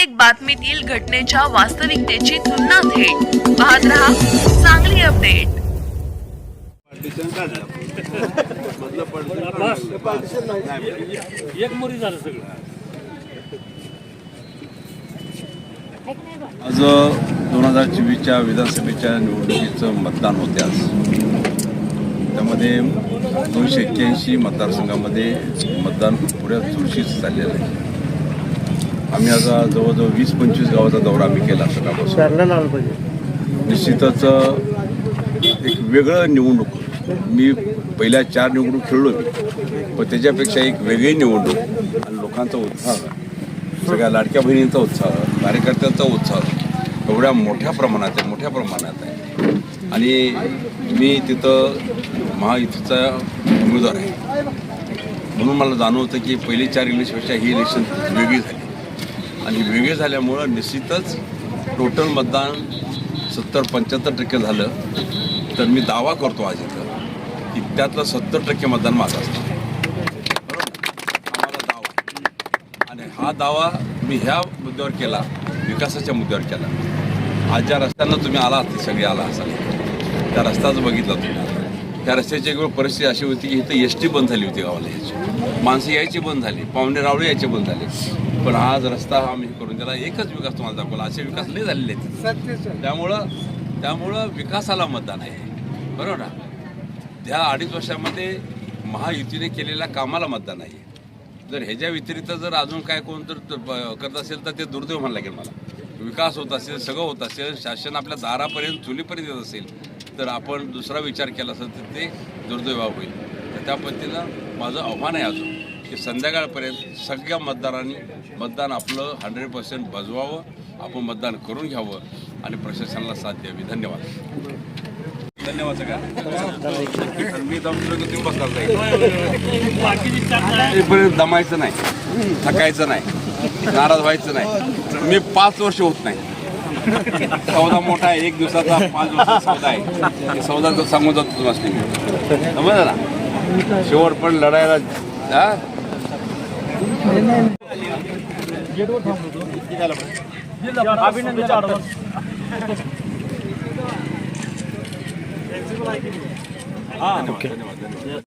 प्रत्येक बातमीतील घटनेच्या वास्तविकतेची तुलना थेट. पाहत रहा चांगली अपडेट. एक मुरी झालं सगळं. आज दोन हजार चोवीसच्या विधानसभेच्या निवडणुकीचं मतदान होते आज. त्यामध्ये दोनशे एक्क्याऐंशी मतदारसंघामध्ये मतदान पुऱ्या चुरशीच चाललेलं आहे. आम्ही आता जवळजवळ वीस पंचवीस गावाचा दौरा आम्ही केला सकाळपासून. निश्चितच एक वेगळं निवडणूक. मी पहिल्या चार निवडणूक खेळलो मी पण त्याच्यापेक्षा एक वेगळी निवडणूक आणि लोकांचा उत्साह सगळ्या लाडक्या बहिणींचा उत्साह कार्यकर्त्यांचा उत्साह एवढ्या मोठ्या प्रमाणात आहे मोठ्या प्रमाणात आहे. आणि मी तिथं महायुतीचा उमेदवार आहे. म्हणून मला जाणवतं की पहिली चार इलेक्शनपेक्षा ही इलेक्शन वेगळी झाली. आणि वेगळे झाल्यामुळं निश्चितच टोटल मतदान सत्तर पंच्याहत्तर टक्के झालं. तर मी दावा करतो आज इथं की त्यातलं सत्तर टक्के मतदान माझं असतं हा दावा. आणि हा दावा मी ह्या मुद्द्यावर केला विकासाच्या मुद्द्यावर केला. आज ज्या रस्त्यांना तुम्ही आला ते सगळे आला असाल. त्या रस्ताच बघितला तुम्ही. त्या रस्त्याची एक परिस्थिती अशी होती की इथं एस टी बंद झाली होती गावाला यायची. माणसं यायची बंद झाली. पाहुणे रावळे यायचे बंद झाले. पण आज रस्ता हा आम्ही करून त्याला एकच विकास तुम्हाला दाखवला. असे विकास लय झालेले आहेत. त्यामुळं त्यामुळं विकासाला मतदान आहे. बरोबर ना? त्या अडीच वर्षामध्ये महायुतीने केलेल्या कामाला मतदान आहे. जर ह्याच्या व्यतिरिक्त जर अजून काय कोण जर त- ब- करत असेल तर ते दुर्दैव म्हणायला लागेल मला. विकास होत असेल सगळं होत असेल शासन आपल्या दारापर्यंत चुलीपर्यंत येत असेल तर आपण दुसरा विचार केला असेल तर ते दुर्दैव होईल. तर त्या पद्धतीनं माझं आव्हान आहे अजून की संध्याकाळपर्यंत सगळ्या मतदारांनी मतदान आपलं हंड्रेड पर्सेंट बजवावं आपण मतदान करून घ्यावं आणि प्रशासनाला साथ द्यावी. धन्यवाद. धन्यवाद सगळ्या. मी दमलो की तुम्ही बसला दमायचं नाही थकायचं नाही नाराज व्हायचं नाही. मी पाच वर्ष होत नाही. सौदा मोठा आहे एक दिवसाचा पाच वर्षाचा सौदा आहे. ते सौदा तर सांगून जातो तुम्हाला समजलं ना शेवट पण लढायला हा? धन्यवाद